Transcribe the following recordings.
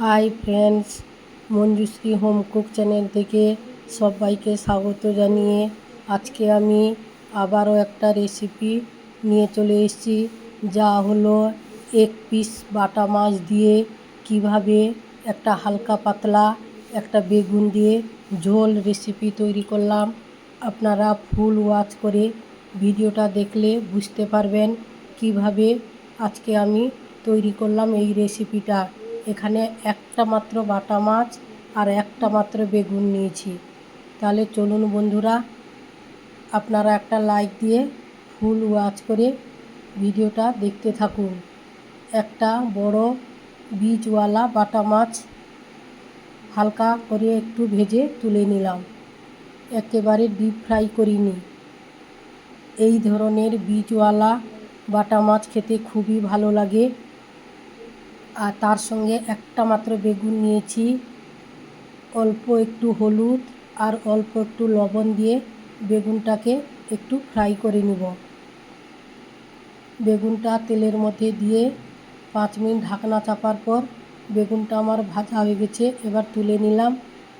Hi friends Manjushree home cook channel থেকে সবাইকে স্বাগত জানিয়ে আজকে আমি আবারও একটা রেসিপি নিয়ে চলে এসেছি, যা হলো এক পিস বাটা মাছ দিয়ে কীভাবে একটা হালকা পাতলা একটা বেগুন দিয়ে ঝোল রেসিপি তৈরি করলাম। আপনারা ফুল ওয়াচ করে ভিডিওটা দেখলে বুঝতে পারবেন কীভাবে আজকে আমি তৈরি করলাম এই রেসিপিটা এখানে একটা মাত্র বাটা মাছ আর একটা মাত্র বেগুন নিয়েছি। তাহলে চলুন বন্ধুরা, আপনারা একটা লাইক দিয়ে ফুল ওয়াচ করে ভিডিওটা দেখতে থাকুন। একটা বড় বীজওয়ালা বাটা মাছ হালকা করে একটু ভেজে তুলে নিলাম। একেবারে ডিপ ফ্রাই করিনি। এই ধরনের বীজওয়ালা বাটা মাছ খেতে খুবই ভালো লাগে। আর তার সঙ্গে একটা মাত্র বেগুন নিয়েছি। অল্প একটু হলুদ আর অল্প একটু লবণ দিয়ে বেগুনটাকে একটু ফ্রাই করে নিব। বেগুনটা তেলের মধ্যে দিয়ে পাঁচ মিনিট ঢাকনা চাপার পর বেগুনটা আমার ভাজা হয়ে গেছে, এবার তুলে নিলাম।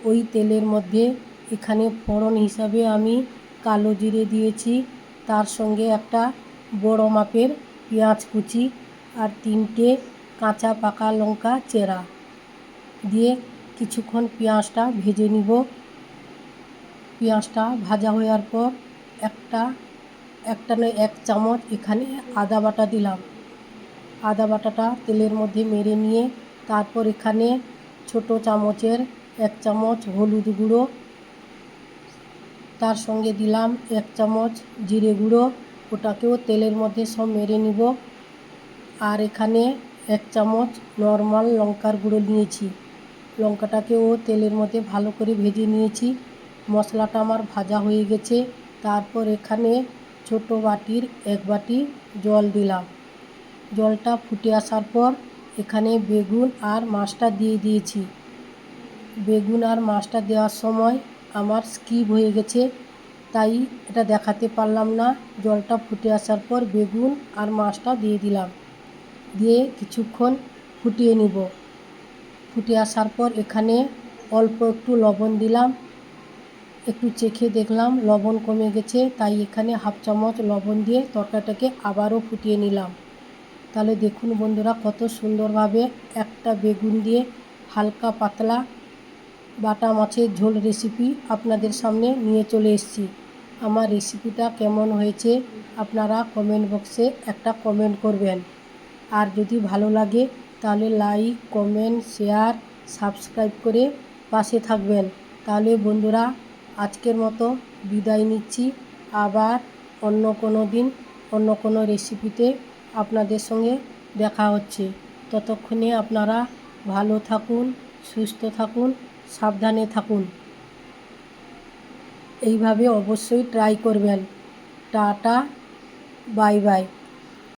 ওই তেলের মধ্যে এখানে ফোড়ন হিসাবে আমি কালো জিরে দিয়েছি, তার সঙ্গে একটা বড় মাপের পেঁয়াজ কুচি আর তিনটে কাঁচা, পাকা লঙ্কা, চেরা দিয়ে কিছুক্ষণ পেঁয়াজটা ভেজে নিব। পেঁয়াজটা ভাজা হওয়ার পর একটা একটা নয়, এক চামচ এখানে আদা বাটা দিলাম। আদা বাটাটা তেলের মধ্যে মেরে নিয়ে তারপর এখানে ছোট চামচের এক চামচ হলুদ গুঁড়ো, তার সঙ্গে দিলাম এক চামচ জিরে গুঁড়ো। ওটাকেও তেলের মধ্যে সব মেরে নিব। আর এখানে এক চামচ নর্মাল লঙ্কার গুঁড়ো নিয়েছি। লঙ্কাটাকেও তেলের মধ্যে ভালো করে ভেজে নিয়েছি। মশলাটা আমার ভাজা হয়ে গেছে। তারপর এখানে ছোট বাটির এক বাটি জল দিলাম। জলটা ফুটে আসার পর এখানে বেগুন আর মাছটা দিয়ে দিয়েছি। বেগুন আর মাছটা দেওয়ার সময় আমার স্কিপ হয়ে গেছে, তাই এটা দেখাতে পারলাম না। জলটা ফুটে আসার পর বেগুন আর মাছটা দিয়ে দিলাম। দিয়ে কিছুক্ষণ ফুটিয়ে নিব। ফুটে আসার পর এখানে অল্প একটু লবণ দিলাম। একটু চেখে দেখলাম লবণ কমে গেছে, তাই এখানে হাফ চামচ লবণ দিয়ে তরকারিটাকে আবারও ফুটিয়ে নিলাম। তাহলে দেখুন বন্ধুরা কত সুন্দরভাবে একটা বেগুন দিয়ে হালকা পাতলা বাটা মাছের ঝোল রেসিপি আপনাদের সামনে নিয়ে চলে এসেছি। আমার রেসিপিটা কেমন হয়েছে আপনারা কমেন্ট বক্সে একটা কমেন্ট করবেন। আর যদি ভালো লাগে, তাহলে লাইক, কমেন্ট, শেয়ার, সাবস্ক্রাইব করে পাশে থাকবেন। তাহলে বন্ধুরা, আজকের মতো বিদায় নিচ্ছি। আবার অন্য কোনো দিন, অন্য কোনো রেসিপিতে আপনাদের সঙ্গে দেখা হচ্ছে। ততক্ষণে আপনারা ভালো থাকুন, সুস্থ থাকুন, সাবধানে থাকুন। এইভাবে অবশ্যই ট্রাই করবেন। Tata, bye bye.